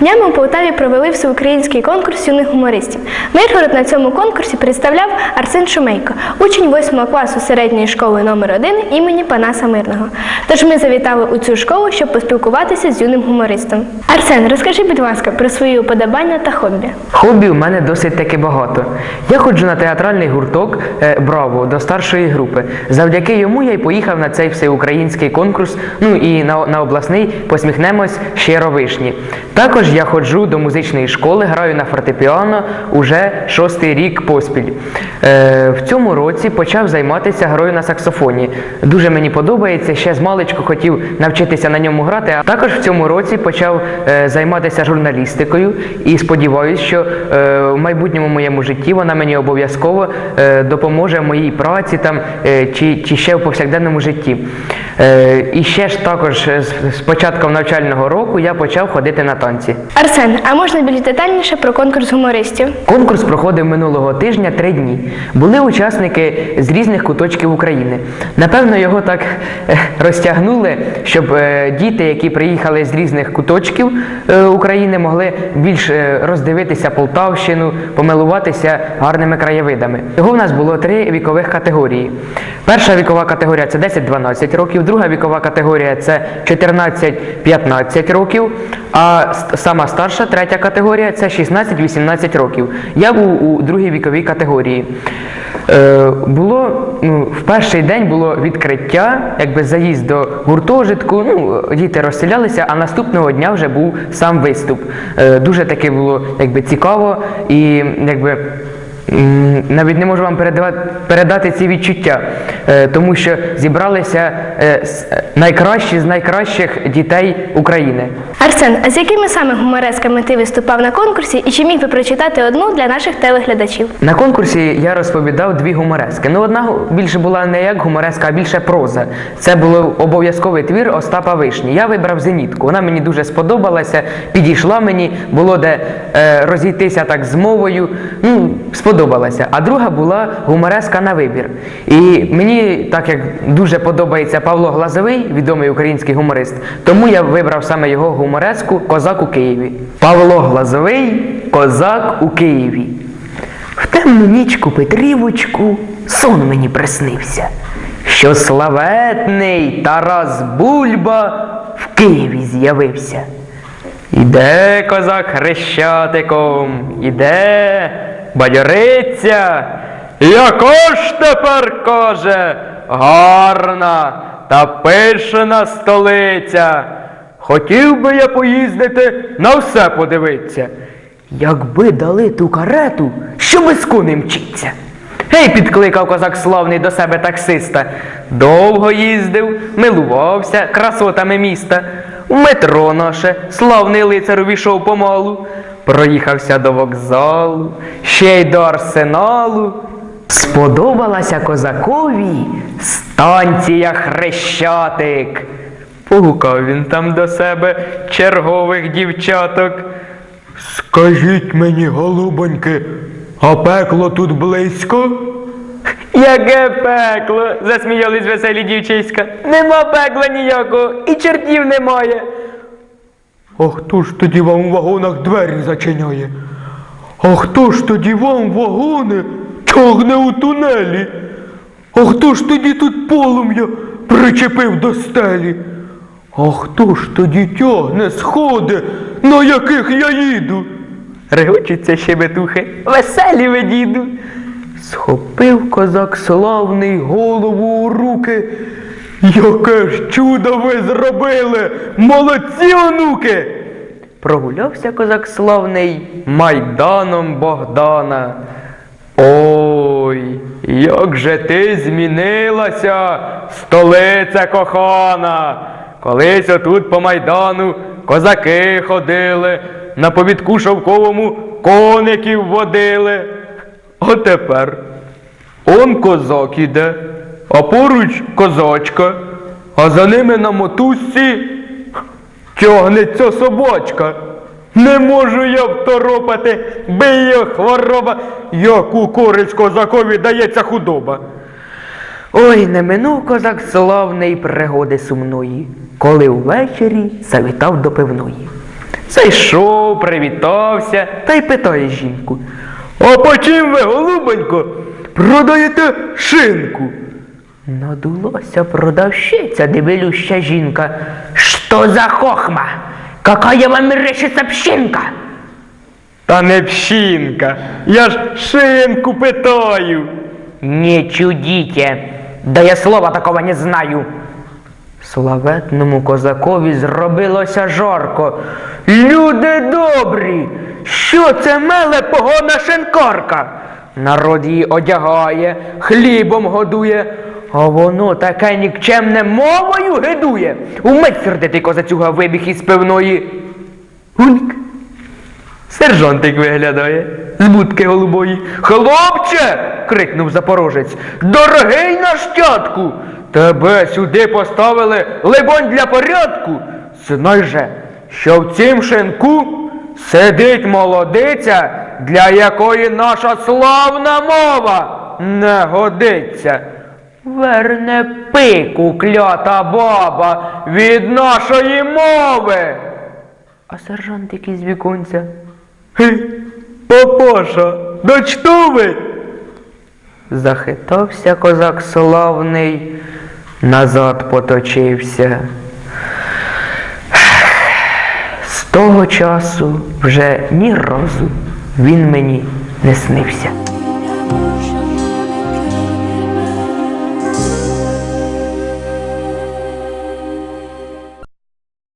Днями у Полтаві провели всеукраїнський конкурс юних гумористів. Миргород на цьому конкурсі представляв Арсен Шумейко, учень 8 класу середньої школи номер 1 імені Панаса Мирного. Тож ми завітали у цю школу, щоб поспілкуватися з юним гумористом. Арсен, розкажи, будь ласка, про свої уподобання та хобі. Хобі у мене досить таки багато. Я ходжу на театральний гурток е, Браво до старшої групи. Завдяки йому я й поїхав на цей всеукраїнський конкурс, ну і на, на обласний посміхнемось щиро вишні. Також я ходжу до музичної школи, граю на фортепіано уже шостий рік поспіль. Е, в цьому році почав займатися грою на саксофоні. Дуже мені подобається, ще з маличку хотів навчитися на ньому грати. А також в цьому році почав е, займатися журналістикою і сподіваюся, що е, в майбутньому моєму житті вона мені обов'язково е, допоможе в моїй праці там е, чи, чи ще в повсякденному житті. Е, і ще ж також з, з початком навчального року я почав ходити на танці. Арсен, а можна більш детальніше про конкурс гумористів? Конкурс проходив минулого тижня три дні. Були учасники з різних куточків України. Напевно, його так е, розтягнули, щоб е, діти, які приїхали з різних куточків е, України, могли більш роздивитися Полтавщину, помилуватися гарними краєвидами. Його в нас було три вікових категорії. Перша вікова категорія це 10-12 років, друга вікова категорія це 14-15 років, а сама старша третя категорія це 16-18 років. Я був у другій віковій категорії. Е, було ну, в перший день було відкриття, якби заїзд до гуртожитку. Ну, діти розселялися, а наступного дня вже був сам виступ. Е, дуже таки було якби цікаво і якби. Навіть не можу вам передавати, передати ці відчуття, е, тому що зібралися найкращі з найкращих дітей України. Арсен, а з якими саме гуморесками ти виступав на конкурсі і чи міг би прочитати одну для наших телеглядачів? На конкурсі я розповідав дві гуморески. Ну, одна більше була не як гумореска, а більше проза. Це був обов'язковий твір Остапа Вишні. Я вибрав зенітку. Вона мені дуже сподобалася, підійшла мені, було де е, розійтися так з мовою. Ну, сподобалася. А друга була гумореска на вибір. І мені, так як дуже подобається Павло Глазовий, відомий український гуморист, тому я вибрав саме його гумореску Козак у Києві. Павло Глазовий, Козак у Києві. В темну нічку Петрівочку сон мені приснився, що славетний Тарас Бульба в Києві з'явився. Іде козак хрещатиком, іде, бадьориться, яко ж тепер каже, гарна та пишна столиця. Хотів би я поїздити на все подивитися. Якби дали ту карету, що без коней мчиться. Гей, підкликав козак славний до себе таксиста. Довго їздив, милувався красотами міста. В метро наше славний лицар увійшов помалу, проїхався до вокзалу, ще й до арсеналу. Сподобалася козакові станція Хрещатик. Погукав він там до себе чергових дівчаток. Скажіть мені, голубоньки, а пекло тут близько? Яке пекло? засміялись веселі дівчиська. Нема пекла ніякого, і чортів немає. А хто ж тоді вам у вагонах двері зачиняє? А хто ж тоді вам вагони тягне у тунелі? А хто ж тоді тут полум'я причепив до стелі? А хто ж тоді тягне сходи, на яких я їду? Регочуться щебетухи, веселі ви, діду. Схопив козак славний голову у руки. Яке ж чудо ви зробили, молодці онуки! Прогулявся козак славний майданом Богдана. Ой, як же ти змінилася, столиця кохана. Колись отут по майдану козаки ходили, на повідку шовковому коників водили. А тепер он козак іде, а поруч козачка, а за ними на мотузці Тягнеться собачка. Не можу я второпати, биє хвороба, яку користь козакові дається худоба. Ой, не минув козак славний пригоди сумної, коли ввечері завітав до пивної. Зайшов, привітався та й питає жінку. А по чим ви, голубонько, продаєте шинку? Надулося продавщиця, дебелюща жінка. Що за хохма? Какая вам речиться пщинка? Та не пщінка, я ж шинку питаю. Не чудите, да я слова такого не знаю. Славетному козакові зробилося жарко. Люди добрі, що це меле погона шинкарка? Народ її одягає, хлібом годує, а воно таке нікчемне мовою гидує. Умить сердитий козацюга вибіг із пивної. Гульк. Сержантик виглядає з будки голубої. Хлопче. крикнув запорожець. Дорогий нащадку! Тебе сюди поставили либонь для порядку. Знай же, що в цім шинку сидить молодиця, для якої наша славна мова не годиться. Верне пику, клята баба, від нашої мови. А сержант який з віконця. Що ви? Захитався козак славний, назад поточився. З того часу вже ні разу він мені не снився.